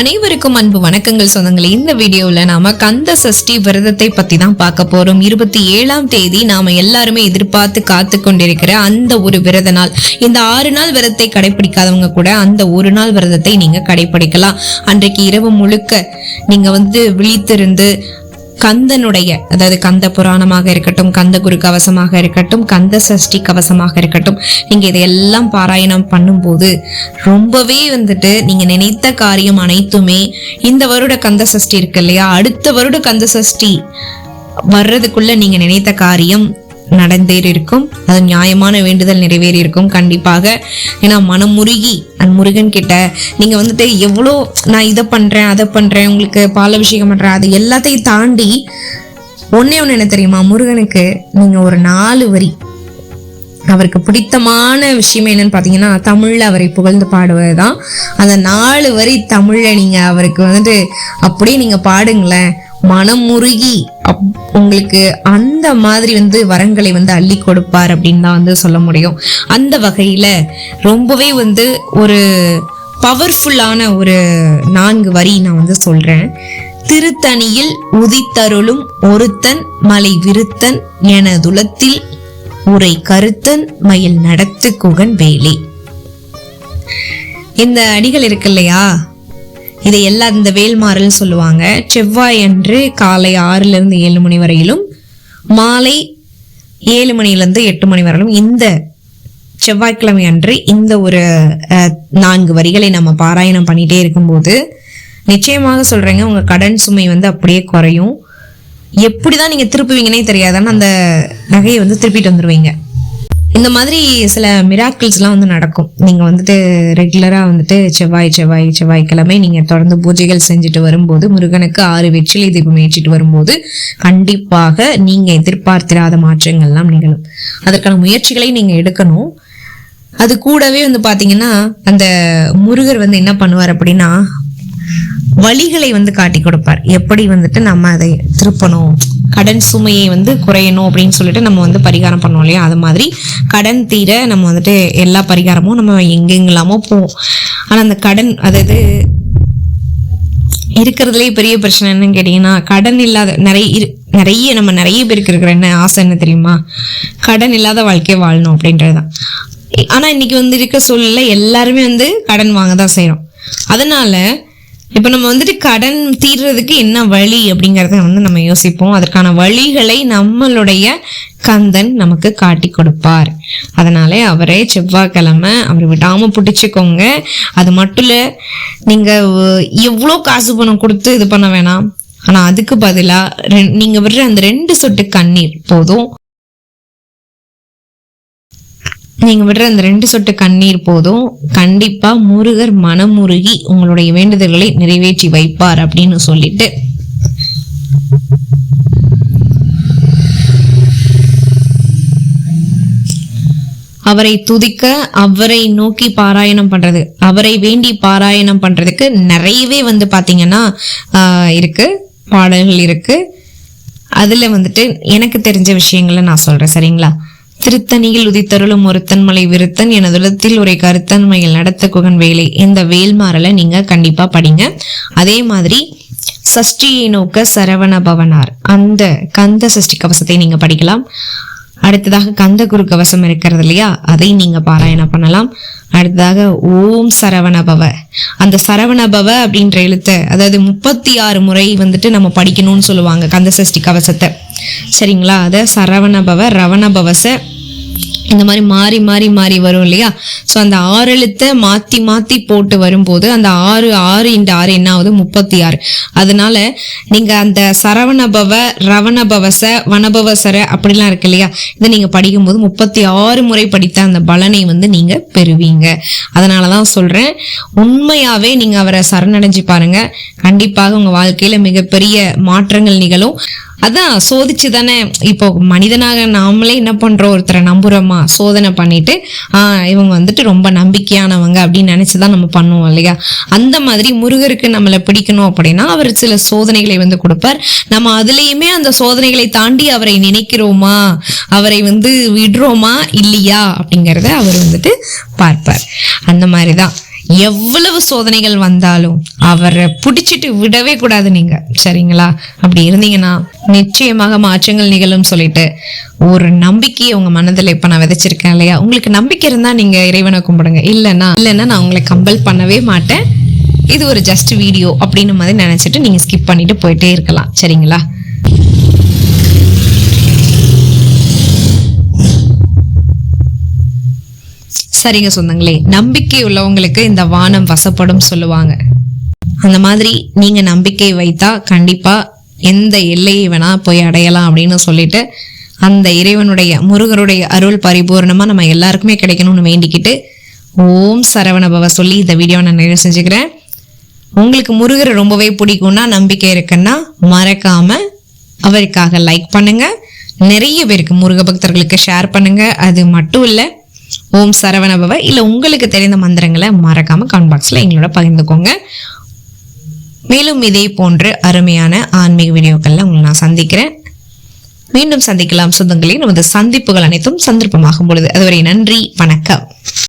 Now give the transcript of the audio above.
அனைவருக்கும் அன்பு வணக்கங்கள் சொந்தங்களே. இந்த வீடியோவில் நாம கந்த சஷ்டி விரதத்தை பற்றி தான் பார்க்க போறோம். இருபத்தி ஏழாம் தேதி நாம எல்லாருமே எதிர்பார்த்து காத்து கொண்டிருக்கிற அந்த ஒரு விரத நாள். இந்த ஆறு நாள் விரதத்தை கடைபிடிக்காதவங்க கூட அந்த ஒரு நாள் விரதத்தை நீங்க கடைபிடிக்கலாம் அன்றைக்கு இரவு முழுக்க நீங்கள் வந்து விழித்திருந்து கந்தனுடைய அதாவது கந்த புராணமாக இருக்கட்டும் கந்த குரு கவசமாக இருக்கட்டும் கந்த சஷ்டி கவசமாக இருக்கட்டும் நீங்க இதையெல்லாம் பாராயணம் பண்ணும்போது ரொம்பவே வந்துட்டு நீங்க நினைத்த காரியம் அனைத்துமே இந்த வருட கந்த சஷ்டி இருக்கு இல்லையா? அடுத்த வருட கந்த சஷ்டி வர்றதுக்குள்ள நீங்க நினைத்த காரியம் நடந்தேறிருக்கும். அது நியாயமான வேண்டுதல் நிறைவேறி இருக்கும் கண்டிப்பாக. ஏன்னா மனம் முருகி. அந்த முருகன் கிட்ட நீங்க வந்துட்டு எவ்வளோ நான் இதை பண்றேன் அதை பண்றேன் உங்களுக்கு பாலாபிஷேகம் பண்றேன் அது எல்லாத்தையும் தாண்டி ஒன்னே ஒன்று என்ன தெரியுமா? முருகனுக்கு நீங்க ஒரு நாலு வரி. அவருக்கு பிடித்தமான விஷயம் என்னன்னு பார்த்தீங்கன்னா தமிழ்ல அவரை புகழ்ந்து பாடுவது தான் அந்த நாலு வரி தமிழ்ல நீங்க அவருக்கு வந்துட்டு அப்படியே நீங்க பாடுங்களேன். மனம் முருகி அப்- உங்களுக்கு அந்த மாதிரி வந்து வரங்களை வந்து அள்ளி கொடுப்பார் அப்படின்னு தான் வந்து சொல்ல முடியும். அந்த வகையில ரொம்பவே வந்து ஒரு பவர்ஃபுல்லான ஒரு நான்கு வரி நான் வந்து சொல்றேன். திருத்தணியில் உதித்தருளும் ஒருத்தன் மலை விருத்தன் எனதுலத்தில் உரை கருத்தன் மயில் நடத்து குகன் வேலி. இந்த அடிகள் இருக்கு இல்லையா? இதை எல்லாம் இந்த வேல்மாறல் சொல்லுவாங்க. செவ்வாய் அன்று காலை ஆறுல இருந்து ஏழு மணி வரையிலும் மாலை ஏழு மணிலேருந்து எட்டு மணி வரையிலும் இந்த செவ்வாய்க்கிழமை அன்று இந்த ஒரு நான்கு வரிகளை நம்ம பாராயணம் பண்ணிட்டே இருக்கும்போது நிச்சயமாக சொல்றேங்க உங்க கடன் சுமை வந்து அப்படியே குறையும். எப்படிதான் நீங்க திருப்புவீங்கன்னே தெரியாது. அந்த நகையை வந்து திருப்பிட்டு வந்துருவீங்க. இந்த மாதிரி சில மிராக்கிள்ஸ்லாம் வந்து நடக்கும். நீங்கள் வந்துட்டு ரெகுலராக வந்துட்டு செவ்வாய் செவ்வாய் செவ்வாய்க்கிழமை நீங்கள் தொடர்ந்து பூஜைகள் செஞ்சுட்டு வரும்போது முருகனுக்கு ஆறு வெற்றிலை தீபம் ஏற்றிட்டு வரும்போது கண்டிப்பாக நீங்கள் எதிர்பார்த்திராத மாற்றங்கள்லாம் நிகழும். அதற்கான முயற்சிகளை நீங்கள் எடுக்கணும். அது கூடவே வந்து பார்த்தீங்கன்னா அந்த முருகர் வந்து என்ன பண்ணுவார் அப்படின்னா வழிகளை வந்து காட்டி கொடுப்பார். எப்படி வந்துட்டு நம்ம அதை திருப்பணும்? கடன் சுமையை வந்து குறையணும் அப்படின்னு சொல்லிட்டு நம்ம வந்து பரிகாரம் பண்ணுவோம் இல்லையா? அது மாதிரி கடன் தீர நம்ம வந்துட்டு எல்லா பரிகாரமும் நம்ம எங்கெங்கெல்லாமோ போவோம். ஆனால் அந்த கடன் அதாவது இருக்கிறதுலே பெரிய பிரச்சனை என்னன்னு கேட்டிங்கன்னா கடன் இல்லாத நிறைய இரு- நிறைய நம்ம நிறைய பேருக்கு இருக்கிற என்ன ஆசை என்ன தெரியுமா? கடன் இல்லாத வாழ்க்கையை வாழணும் அப்படின்றது தான் ஆனால் இன்னைக்கு வந்து இருக்க சூழ்நிலை எல்லாருமே வந்து கடன் வாங்க தான் செய்கிறோம் அதனால இப்போ நம்ம வந்துட்டு கடன் தீர்றதுக்கு என்ன வழி அப்படிங்கிறத வந்து நம்ம யோசிப்போம். அதற்கான வழிகளை நம்மளுடைய கந்தன் நமக்கு காட்டி கொடுப்பார். அதனாலே அவரே செவ்வாய்க்கிழமை அவர் விடாம பிடிச்சிக்கோங்க. அது மட்டும் இல்லை நீங்கள் எவ்வளோ காசு பணம் கொடுத்து இது பண்ண வேணாம். ஆனால் அதுக்கு பதிலாக ரெ- நீங்கள் விடுற அந்த ரெண்டு சொட்டு கண்ணீர் போதும். நீங்க விடுற அந்த ரெண்டு சொட்டு கண்ணீர் போதும். கண்டிப்பா முருகர் மனமுருகி உங்களுடைய வேண்டுதல்களை நிறைவேற்றி வைப்பார் அப்படின்னு சொல்லிட்டு. அவரை துதிக்க அவரை நோக்கி பாராயணம் பண்றது அவரை வேண்டி பாராயணம் பண்றதுக்கு நிறையவே வந்து பாத்தீங்கன்னா இருக்கு பாடல்கள் இருக்கு. அதுல வந்துட்டு எனக்கு தெரிஞ்ச விஷயங்களை நான் சொல்றேன் சரிங்களா? திருத்தணியில் உதித்தருளும் ஒருத்தன் மலை விருத்தன் எனதுலத்தில் ஒரு கருத்தன்மையில் நடத்த குகன் வேலை. இந்த வேல்மாறலை நீங்க கண்டிப்பா படிங்க. அதே மாதிரி சஷ்டியை நோக்க சரவண பவனார். அந்த கந்த சஷ்டி கவசத்தை நீங்க படிக்கலாம். அடுத்ததாக கந்த குரு கவசம் இருக்கிறது இல்லையா? அதை நீங்க பாராயணம் பண்ணலாம். அடுத்ததாக ஓம் சரவணபவ அந்த சரவணபவ அப்படின்ற எழுத்தை அதாவது முப்பத்தி ஆறு முறை வந்துட்டு நம்ம படிக்கணும்னு சொல்லுவாங்க கந்த சஷ்டி கவசத்தை. சரிங்களா? அதை சரவணபவ ரவணபவச இந்த மாதிரி மாறி மாறி மாறி வரும் இல்லையா? ஸோ அந்த ஆறு எழுத்தை மாற்றி மாற்றி போட்டு வரும்போது அந்த ஆறு ஆறு இன்ட்டு ஆறு என்ன ஆகுது? முப்பத்தி ஆறு. அதனால நீங்கள் அந்த சரவணபவ ரவணபவச வனபவசர அப்படிலாம் இருக்கு இல்லையா? இதை நீங்கள் படிக்கும்போது முப்பத்தி ஆறு முறை படித்த அந்த பலனை வந்து நீங்கள் பெறுவீங்க. அதனால தான் சொல்கிறேன் உண்மையாகவே நீங்கள் அவரை சரணடைஞ்சு பாருங்கள் கண்டிப்பாக உங்கள் வாழ்க்கையில் மிகப்பெரிய மாற்றங்கள் நிகழும். அதான் சோதிச்சு தானே. இப்போ மனிதனாக நாமளே என்ன பண்றோம்? ஒருத்தரை நம்புறோமா? சோதனை பண்ணிட்டு ஆஹ் இவங்க வந்துட்டு ரொம்ப நம்பிக்கையானவங்க அப்படின்னு நினைச்சுதான் நம்ம பண்ணுவோம் இல்லையா? அந்த மாதிரி முருகருக்கு நம்மளை பிடிக்கணும் அப்படின்னா அவர் சில சோதனைகளை வந்து கொடுப்பார். நம்ம அதுலயுமே அந்த சோதனைகளை தாண்டி அவரை நினைக்கிறோமா? அவரை வந்து விடுறோமா? இல்லையா? அப்படிங்கிறத அவர் வந்துட்டு பார்ப்பார். அந்த மாதிரிதான். எவ்வளவு சோதனைகள் வந்தாலும் அவரை பிடிச்சிட்டு விடவே கூடாது நீங்க. சரிங்களா? அப்படி இருந்தீங்கன்னா நிச்சயமாக மாற்றங்கள் நிகழும் சொல்லிட்டு ஒரு நம்பிக்கையை உங்க மனதில் இப்ப நான் விதைச்சிருக்கேன் இல்லையா? உங்களுக்கு நம்பிக்கை இருந்தா நீங்க இறைவனை கும்பிடுங்க. இல்லைன்னா இல்லைன்னா நான் உங்களை கம்பல் பண்ணவே மாட்டேன். இது ஒரு ஜஸ்ட் வீடியோ அப்படின்னு மாதிரி நினைச்சிட்டு நீங்க ஸ்கிப் பண்ணிட்டு போயிட்டே இருக்கலாம். சரிங்களா? சரிங்க சொந்தங்களே. நம்பிக்கை உள்ளவங்களுக்கு இந்த வானம் வசப்படும் சொல்லுவாங்க. அந்த மாதிரி நீங்க நம்பிக்கை வைத்தா கண்டிப்பா எந்த எல்லையை வேணா போய் அடையலாம் அப்படின்னு சொல்லிட்டு அந்த இறைவனுடைய முருகருடைய அருள் பரிபூர்ணமா நம்ம எல்லாருக்குமே கிடைக்கணும்னு வேண்டிக்கிட்டு ஓம் சரவணபவ சொல்லி இந்த வீடியோவை நான் நிறைவு செஞ்சுக்கிறேன். உங்களுக்கு முருகரை ரொம்பவே பிடிக்கும்னா நம்பிக்கை இருக்குன்னா மறக்காம அவருக்காக லைக் பண்ணுங்க. நிறைய பேருக்கு முருக பக்தர்களுக்கு ஷேர் பண்ணுங்க. அது மட்டும் இல்லை ஓம் சரவணபவ. இல்லை உங்களுக்கு தெரிந்த மந்திரங்களை மறக்காமல் கமெண்ட் பாக்ஸில் எங்களோட பகிர்ந்துக்கோங்க. மேலும் இதே போன்று அருமையான ஆன்மீக வீடியோக்களில் உங்களை நான் சந்திக்கிறேன். மீண்டும் சந்திக்கலாம் சொந்தங்களே. நமது சந்திப்புகள் அனைத்தும் சந்தர்ப்பமாகும் பொழுது. அதுவரை நன்றி. வணக்கம்.